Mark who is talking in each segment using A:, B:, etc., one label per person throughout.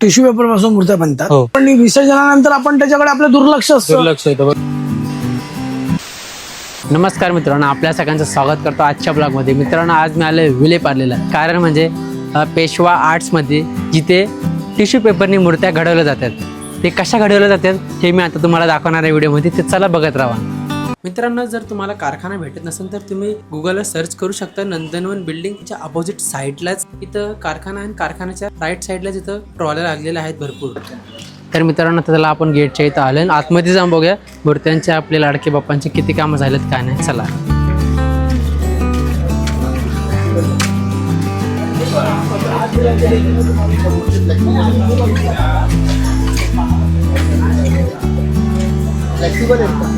A: Tissue पेपरपासून मूर्त्या बनतात.
B: हो.
A: पण विसर्जनानंतर आपण त्याच्याकडे आपलं दुर्लक्ष असतं.
B: दुर्लक्ष येतं नमस्कार मित्रांनो आपल्या सगळ्यांचं स्वागत करतो आजच्या ब्लॉगमध्ये. मित्रांनो आज मी आलो विले पारलेला कारण म्हणजे अ, पेशवा आर्ट्समध्ये जिथे टिश्यू पेपरनी मूर्त्या घडवल्या जातात. ते कशा घडवल्या जातात हे मी आता तुम्हाला दाखवणार आहे व्हिडिओमध्ये. ते चला बघत राहा. मित्रांनो जर तुम्हाला कारखाना भेटत नसेल तर तुम्ही गुगलवर सर्च करू शकता नंदनवन बिल्डिंगच्या अपोजिट साईडलाच इथं कारखाना आणि कारखान्याच्या राईट साईडलाच इथं ट्रॉल्या लागलेल्या आहेत भरपूर. तर मित्रांनो त्याला आपण गेटच्या इथं आलो आणि आतमध्ये जाऊन बघूया मूर्त्यांचे आपले लाडके बाप्पांचे किती कामं झालेत काय नाही. चला.
C: फ्लेक्सिबल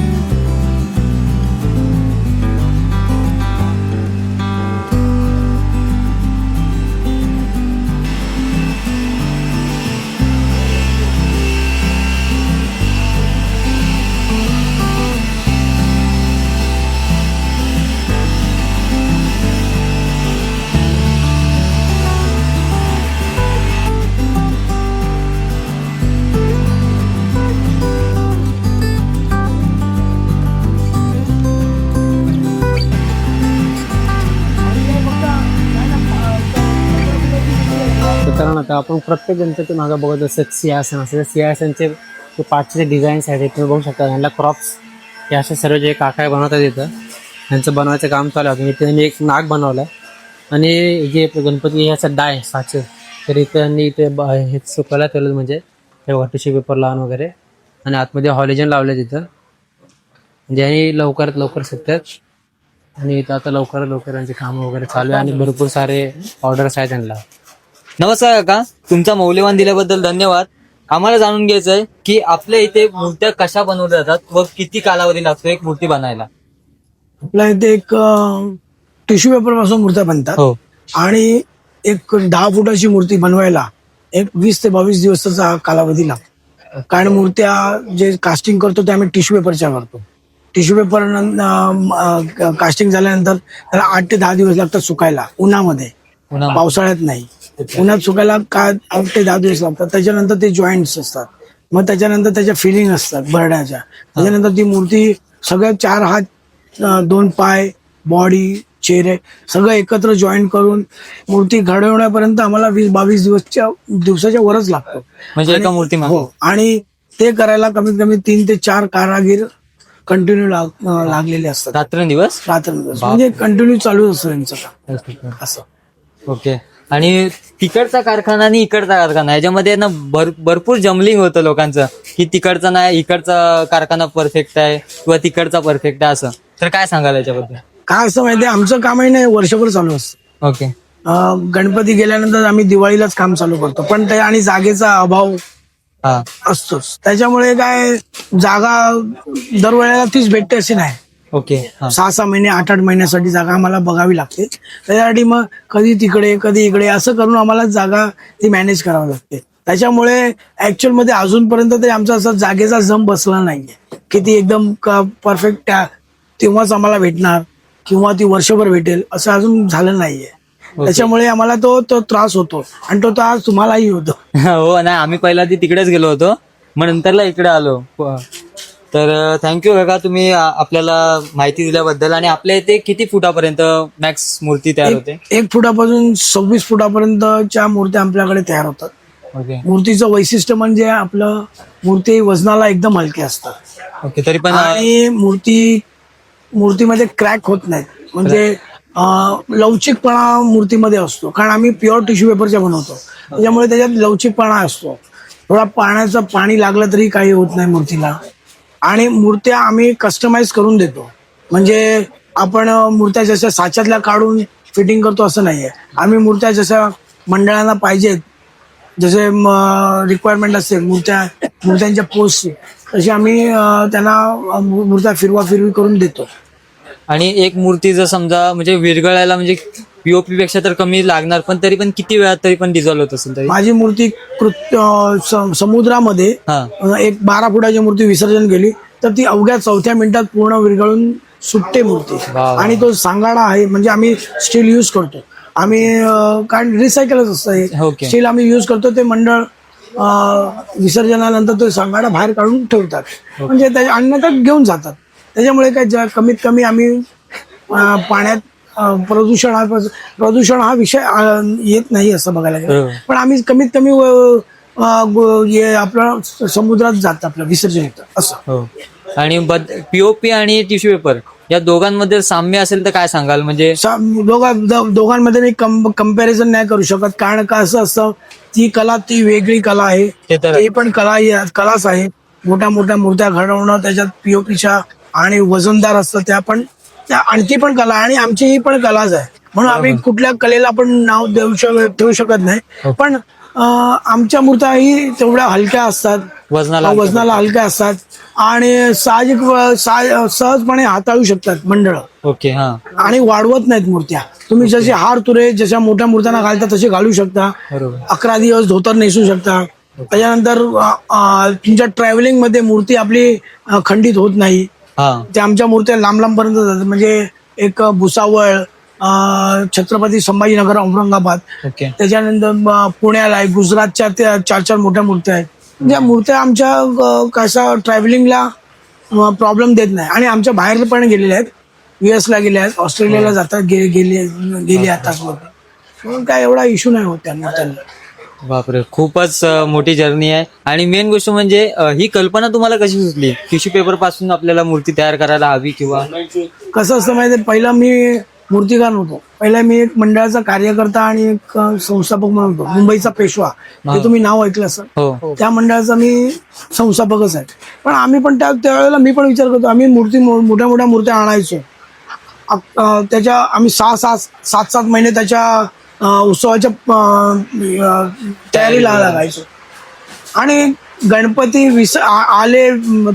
B: आपण प्रत्येक गणपती मागं बघत असतो सिंहासन असं सिंहासनचे जे पाचचे डिझाईन्स आहेत तुम्ही बघू शकता ह्यांना क्रॉप्स हे असे सर्व जे काका बनवतात इथं त्यांचं बनवायचं काम चालू आहे. इथे त्यांनी एक नाग बनवलं आणि जे गणपती ह्याचं डाय साचे. तर इथं त्यांनी इथे ब- हे सुकायला ठेवलं म्हणजे हे टिश्यू पेपर लावून वगैरे. आणि आतमध्ये हॉलिजन लावले तिथं. म्हणजे आणि लवकरात लवकर सुटतात आणि इथं आता लवकरात लवकर यांचे कामं वगैरे चालू आहे. आणि भरपूर सारे ऑर्डर्स आहेत त्यांना.
D: नमस्कार काका. तुमचा मौल्यवान दिल्याबद्दल धन्यवाद. आम्हाला जाणून घ्यायचंय की आपल्या इथे मूर्त्या कशा बनवल्या जातात व किती कालावधी लागतो एक मूर्ती बनायला?
A: आपल्या इथे एक टिश्यू पेपरपासून मूर्त्या बनतात.
D: हो.
A: आणि एक दहा फुटाची मूर्ती बनवायला एक वीस ते बावीस दिवसाचा कालावधी लागतो. कारण मूर्त्या जे कास्टिंग करतो ते आम्ही टिश्यू पेपरच्या करतो. टिश्यू पेपर कास्टिंग झाल्यानंतर त्याला आठ ते दहा दिवस लागतात सुकायला उन्हामध्ये. पावसाळ्यात नाही. उन्हात सुकायला का आठ ते दहा दिवस लागतात. त्याच्यानंतर ते जॉईंट्स असतात. मग त्याच्यानंतर त्याच्या फिलिंग असतात भरण्याच्या. त्याच्यानंतर ती मूर्ती सगळ्या चार हात दोन पाय बॉडी चेहरे सगळं एकत्र जॉईन करून मूर्ती घडवण्यापर्यंत आम्हाला वीस बावीस दिवसच्या दिवसाच्या वरच लागतो.
D: म्हणजे एका मूर्ती.
A: हो आणि ते करायला कमीत कमी तीन ते चार कारागीर कंटिन्यू लागलेले असतात.
D: रात्रंदिवस?
A: रात्रंदिवस. म्हणजे कंटिन्यू चालू असतं त्यांचं असं.
D: ओके. आणि तिकडचा कारखाना आणि इकडचा कारखाना याच्यामध्ये ना भर भरपूर जमलिंग होतं लोकांचं. की तिकडचा नाही इकडचा कारखाना परफेक्ट आहे किंवा तिकडचा परफेक्ट आहे असं. तर काय सांगाल याच्याबद्दल?
A: काय असं माहितीये आमचं कामही नाही वर्षभर चालू असतं.
D: ओके.
A: अं, गणपती गेल्यानंतर आम्ही दिवाळीलाच काम चालू करतो. पण ते आणि जागेचा अभाव
D: हा.
A: असतोच. त्याच्यामुळे काय जागा दरवेळेला तीच भेटते अशी नाही.
D: ओके
A: सहा सहा महिने आठ आठ महिन्यासाठी जागा आम्हाला बघावी लागते. त्याच्यासाठी मग कधी तिकडे कधी इकडे असं करून आम्हाला जागा ती मॅनेज करावी लागते. त्याच्यामुळे ऍक्च्युअलमध्ये अजूनपर्यंत तरी आमचा असा जागेचा जम बसला नाहीये. की ती एकदम परफेक्ट तेव्हाच आम्हाला भेटणार किंवा ती वर्षभर भेटेल असं अजून झालं नाहीये. त्याच्यामुळे आम्हाला तो तो त्रास होतो. आणि तो त्रास तुम्हालाही होतो.
D: हो नाही आम्ही पहिला ती तिकडेच गेलो होतो. मग नंतरला इकडे आलो. तर थँक्यू काका तुम्ही आ- आपल्याला माहिती दिल्याबद्दल आणि आपल्या इथे किती फुटापर्यंत मॅक्स मूर्ती तयार होते?
A: एक फुटापासून सव्वीस फुटापर्यंतच्या मूर्त्या आपल्याकडे तयार होतात.
D: ओके
A: मूर्तीचं वैशिष्ट्य म्हणजे आपलं मूर्ती वजनाला एकदम हलकी असतात.
D: ओके तरी पण
A: आणि मूर्ती मूर्तीमध्ये क्रॅक होत नाहीत. म्हणजे अं, लवचिकपणा मूर्तीमध्ये असतो. कारण आम्ही प्युअर टिश्यू पेपरच्या बनवतो. त्याच्यामुळे त्याच्यात लवचिकपणा असतो. थोडा पाण्याचं पाणी लागलं तरी काही होत नाही मूर्तीला. आणि मूर्त्या आम्ही कस्टमाइज करून देतो. म्हणजे आपण मूर्त्या जशा साच्यातल्या काढून फिटिंग करतो असं नाही आहे आम्ही मूर्त्या जशा मंडळांना पाहिजेत जसे रिक्वायरमेंट असते मूर्त्या मूर्त्यांच्या पोस्टची तशी आम्ही त्यांना मूर्त्या फिरवा फिरवी करून देतो.
D: आणि एक मूर्ती जर समजा म्हणजे विरघळायला म्हणजे पीओपी पेक्षा तर कमी लागणार पण तरी पण किती वेळात तरी पण डिझॉल्व होत असेल तरी?
A: माझी मूर्ती अं, स- समुद्रामध्ये
D: हा.
A: अं, एक बारा फुटाची मूर्ती विसर्जन केली तर ती अवघ्या चौथ्या मिनिटात पूर्ण विरघळून सुटते मूर्ती.
D: वा.
A: आणि तो सांगाडा आहे म्हणजे आम्ही स्टील यूज करतो. आम्ही अं, कारण रिसायकलच असतं हे. स्टील आम्ही यूज करतो ते मंडळ अं, विसर्जनानंतर तो सांगाडा बाहेर काढून ठेवतात. म्हणजे त्याच्या अन्यथा घेऊन जातात. त्याच्यामुळे काय ज्या- कमीत कमी आम्ही अं, पाण्यात प्रदूषण हा प्रदूषण हा विषय येत नाही असं बघायला गेलं. पण आम्ही कमीत कमी आपलं समुद्रात जात आपलं विसर्जन होतं असं.
D: हो. आणि पीओपी आणि टिश्यू पेपर या दोघांमध्ये साम्य असेल तर काय सांगाल? म्हणजे
A: दोघांमध्ये मी कंपॅरिझन नाही करू शकत. कारण का असं असतं ती कला ती वेगळी कला आहे.
D: ते
A: पण कला कलाच आहे. मोठ्या मोठ्या मूर्त्या घडवणं त्याच्यात पीओपीच्या आणि वजनदार असतं त्या पण आणखी पण कला आहे आणि आमची ही पण कलाच आहे. म्हणून आम्ही कुठल्या कलेला पण नाव देऊ शकत ठेवू शकत नाही. पण अं, आमच्या मूर्त्या ही तेवढ्या हलक्या असतात.
D: वजनाला
A: वजनाला हलक्या असतात. आणि साहजिक सहजपणे हाताळू शकतात मंडळ.
D: ओके हा.
A: आणि वाढवत नाहीत मूर्त्या. तुम्ही जसे हार तुरे जशा मोठ्या मूर्त्यांना घालता तसे घालू शकता. अकरा दिवस धोतर नेसू शकता. त्याच्यानंतर तुमच्या ट्रॅव्हलिंगमध्ये मूर्ती आपली खंडित होत नाही.
D: हा.
A: त्या आमच्या मूर्त्या लांब लांब पर्यंत जातात. म्हणजे एक भुसावळ छत्रपती संभाजीनगर औरंगाबाद. त्याच्यानंतर पुण्याला आहे गुजरातच्या त्या चार चार मोठ्या मूर्त्या आहेत. ज्या मूर्त्या आमच्या कशा ट्रॅव्हलिंगला प्रॉब्लेम देत नाही. आणि आमच्या बाहेर पण गेलेल्या आहेत. युएस ला गेल्या आहेत ऑस्ट्रेलियाला जातात गे- गेले गेले आता. म्हणून काय एवढा इश्यू नाही होत त्या मूर्त्यांना
D: बापरे खूपच अं, मोठी जर्नी आहे. आणि मेन गोष्ट म्हणजे अं, ही कल्पना तुम्हाला कशी सुचली? टिश्यू पेपरपासून आपल्याला मूर्ती तयार करायला हवी किंवा?
A: कसं असतं माहिती आहे, पहिला मी मूर्तिकार नव्हतो पहिला मी एक मंडळाचा कार्यकर्ता आणि एक अ, संस्थापक म्हणून होतो मुंबईचा पेशवा. हे. तुम्ही नाव ऐकलं असं
D: हो.
A: त्या मंडळाचा मी संस्थापकच आहे. पण आम्ही पण त्या त्यावेळेला मी पण विचार करतो आम्ही मूर्ती मो- मोठ्या मोठ्या मूर्त्या आणायचो. अं, त्याच्या आम्ही सहा सात सात सात महिने त्याच्या उत्सवाच्या तयारीला लागायचो. आणि गणपती विस आले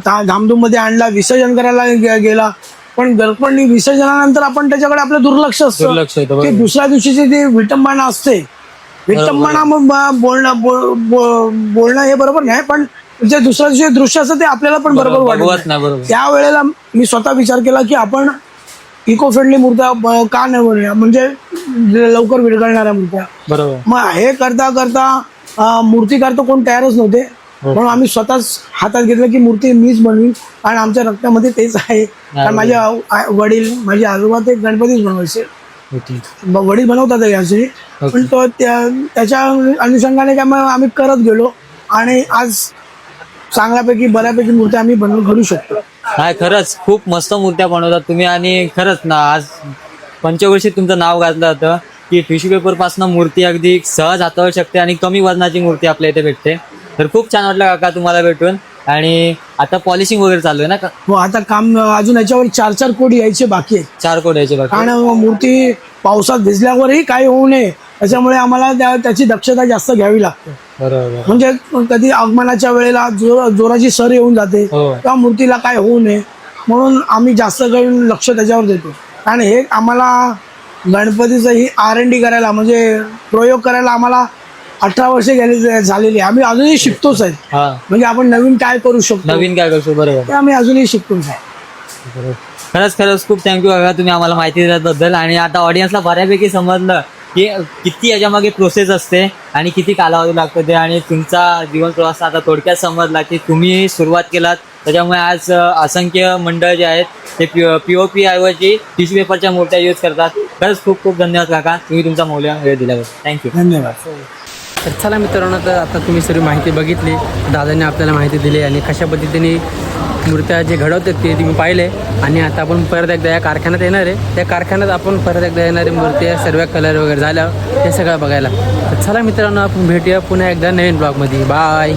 A: धामधूममध्ये आणला विसर्जन करायला गेला. पण गणपती विसर्जनानंतर आपण त्याच्याकडे आपलं दुर्लक्ष असतं. की. दुसऱ्या दिवशीची ती विटंबना असते विटंबना बोलणं बोलणं हे बरोबर नाही पण जे दुसऱ्या दिवशी दृश्य असतं ते आपल्याला पण बरोबर वाटत नाही. त्यावेळेला मी स्वतः विचार केला की आपण इको फ्रेंडली मूर्त्या का नाही म्हणजे लवकर विरघळणाऱ्या मूर्त्या.
D: बरोबर.
A: मग हे करता करता अं, मूर्तिकार तर कोण तयारच नव्हते. म्हणून आम्ही स्वतःच हातात घेतलं की मूर्ती मीच बनवी आणि आमच्या रक्तामध्ये तेच आहे. कारण माझे आ- आ- वडील माझे आजोबा ते गणपतीच बनवायचे. वडील बनवतात याची. पण तो त्या त्याच्या अनुषंगाने काय मग आम्ही करत गेलो. आणि आज चांगल्यापैकी बऱ्यापैकी मूर्ती आम्ही बनवून घडू शकतो.
D: नाही खरंच खूप मस्त मूर्त्या बनवतात तुम्ही आणि खरंच ना आज पंचवर्षी तुमचं नाव गाजलं होतं की टिश्यू पेपरपासून मूर्ती अगदी सहज हाताळू शकते आणि कमी वजनाची मूर्ती आपल्या इथे भेटते. तर खूप छान वाटलं काका तुम्हाला भेटून. आणि आता पॉलिशिंग वगैरे चालू आहे ना का?
A: हो आता काम अजून याच्यावर चार चार कोटी यायचे बाकी आहेत.
D: चार कोड यायचे बाकी
A: कारण मूर्ती पावसात भिजल्यावरही काही होऊ नये. त्याच्यामुळे आम्हाला त्या- त्याची दक्षता जास्त घ्यावी लागते.
D: बरोबर.
A: म्हणजे कधी आगमनाच्या वेळेला जोर जोराची सर येऊन जाते
D: हो.
A: तेव्हा मूर्तीला काय होऊ नये म्हणून आम्ही जास्त करून लक्ष त्याच्यावर देतो. कारण हे आम्हाला गणपतीचं ही आर एन डी करायला म्हणजे प्रयोग करायला आम्हाला अठरा वर्षे गेले झालेली आहे. आम्ही अजूनही शिकतोच आहे. म्हणजे आपण नवीन काय करू शकतो?
D: नवीन काय करतो बरोबर.
A: ते आम्ही अजूनही शिकतोच आहे.
D: खरंच खरंच खूप थँक्यू तुम्ही आम्हाला माहिती दिल्याबद्दल. आणि आता ऑडियन्सला बऱ्यापैकी समजलं. की किती याच्यामागे प्रोसेस असते आणि किती कालावधी लागतो ते आणि तुमचा जीवन प्रवास आता थोडक्यात समजला की तुम्ही सुरुवात केलात. त्याच्यामुळे आज असंख्य मंडळ जे आहेत ते पी पी ओ पी ऐवजी टिश्यू पेपरच्या मूर्त्या यूज करतात. खरंच खूप खूप धन्यवाद काका. तुम्ही तुमचा मौल्य वेळ दिल्याबद्दल. थँक्यू
A: धन्यवाद.
B: तर चला मित्रांनो तर आता तुम्ही सर्व माहिती बघितली. दादांनी आपल्याला माहिती दिली आणि कशा पद्धतीने मूर्त्या जे घडवतात ते तुम्ही पाहिले. आणि आता आपण परत एकदा या कारखान्यात येणार आहे. त्या कारखान्यात आपण परत एकदा येणारे मूर्त्या सर्व कलर वगैरे झाल्यावर हे सगळं बघायला. तर चला मित्रांनो आपण भेटूया पुन्हा एकदा नवीन ब्लॉगमध्ये बाय